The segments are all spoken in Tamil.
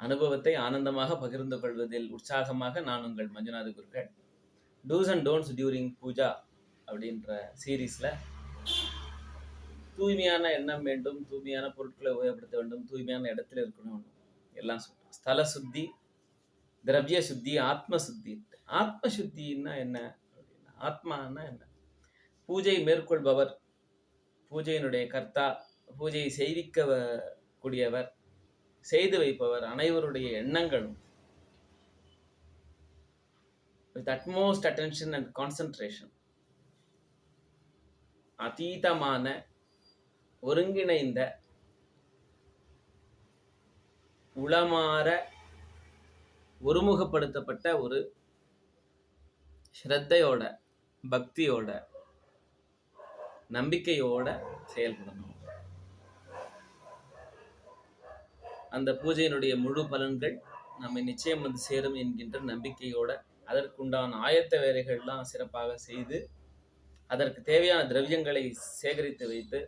அனுபவத்தை ஆனந்தமாக பகிர்ந்து கொள்வதில் உற்சாகமாக நான் உங்கள் Manjunatha Gurukkal. Dos and don'ts during puja அப்படின்ற சீரீஸில் தூய்மையான எண்ணம் வேண்டும் தூய்மையான பொருட்களை உபயோகப்படுத்த வேண்டும் தூய்மையான இடத்துல இருக்கணும் எல்லாம் சொல்கிறோம் ஸ்தல சுத்தி திரவிய சுத்தி ஆத்ம சுத்தி. ஆத்ம சுத்தின்னா என்ன அப்படின்னா ஆத்மான்னா என்ன? பூஜை மேற்கொள்பவர் பூஜையினுடைய கர்த்தா பூஜையை செய்விக்க கூடியவர் செய்து வைப்பவர் அனைவருடைய எண்ணங்களும். With utmost attention and concentration அதீதமான ஒருங்கிணைந்த உளமாற ஒருமுகப்படுத்தப்பட்ட ஒரு ஸ்ரத்தையோட பக்தியோட நம்பிக்கையோட செயல்படணும். அந்த பூஜையினுடைய முழு பலன்கள் நம்மை நிச்சயம் வந்து சேரும் என்கின்ற நம்பிக்கையோட அதற்குண்டான ஆயத்த வேலைகள்லாம் சிறப்பாக செய்து அதற்கு தேவையான திரவியங்களை சேகரித்து வைத்து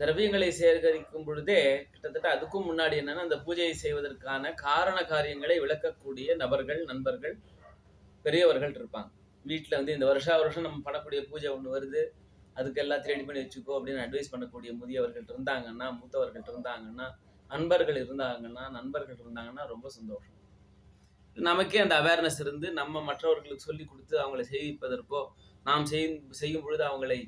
திரவியங்களை சேகரிக்கும் பொழுதே கிட்டத்தட்ட அதுக்கும் முன்னாடி என்னன்னா அந்த பூஜையை செய்வதற்கான காரண காரியங்களை விளக்கக்கூடிய நபர்கள் நண்பர்கள் பெரியவர்கள் இருப்பாங்க. வீட்டில் வந்து இந்த வருஷா வருஷம் நம்ம பண்ணக்கூடிய பூஜை ஒன்று வருது. அதுக்கெல்லாம் எல்லாத்தையும் ரெடி பண்ணி வச்சுக்கோ அப்படின்னு அட்வைஸ் பண்ணக்கூடிய முதியவர்கள் இருந்தாங்கன்னா மூத்தவர்கள் இருந்தாங்கன்னா அன்பர்கள் இருந்தாங்கன்னா நண்பர்கள் இருந்தாங்கன்னா ரொம்ப சந்தோஷம். நமக்கே அந்த அவேர்னஸ் இருந்து நம்ம மற்றவர்களுக்கு சொல்லி கொடுத்து அவங்களை செய்விப்பதற்கோ நாம் செய்யும் பொழுது அவங்களை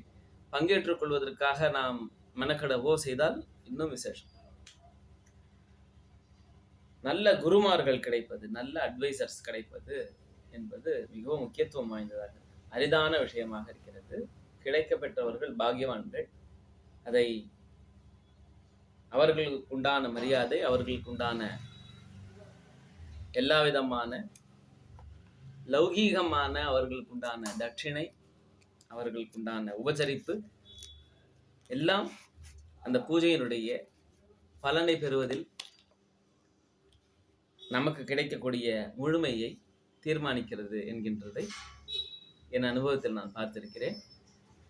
பங்கேற்றுக் கொள்வதற்காக நாம் மெனக்கடவோ செய்தால் இன்னும் விசேஷம். நல்ல குருமார்கள் கிடைப்பது நல்ல அட்வைசர்ஸ் கிடைப்பது என்பது மிகவும் முக்கியத்துவம் வாய்ந்ததாக அரிதான விஷயமாக இருக்கிறது. கிடைக்கப்பெற்றவர்கள் பாகியவான்கள் அதை அவர்களுக்கு உண்டான மரியாதை அவர்களுக்கு உண்டான எல்லா விதமான லௌகீகமான அவர்களுக்கு உண்டான தட்சிணை அவர்களுக்கு உண்டான உபச்சரிப்பு எல்லாம் அந்த பூஜையினுடைய பலனை பெறுவதில் நமக்கு கிடைக்கக்கூடிய முழுமையை தீர்மானிக்கிறது என்கின்றதை என் அனுபவத்தில் நான் பார்த்திருக்கிறேன்.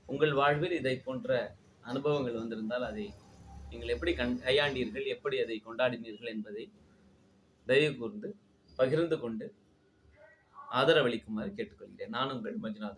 உங்கள் வாழ்வில் இதை போன்ற அனுபவங்கள் வந்திருந்தால் அதை நீங்கள் எப்படி கண் கையாண்டீர்கள் எப்படி அதை கொண்டாடினீர்கள் என்பதை தயவு கூர்ந்து பகிர்ந்து கொண்டு ஆதரவளிக்குமாறு கேட்டுக்கொள்கிறேன். நான் உங்கள் மஞ்சுநாத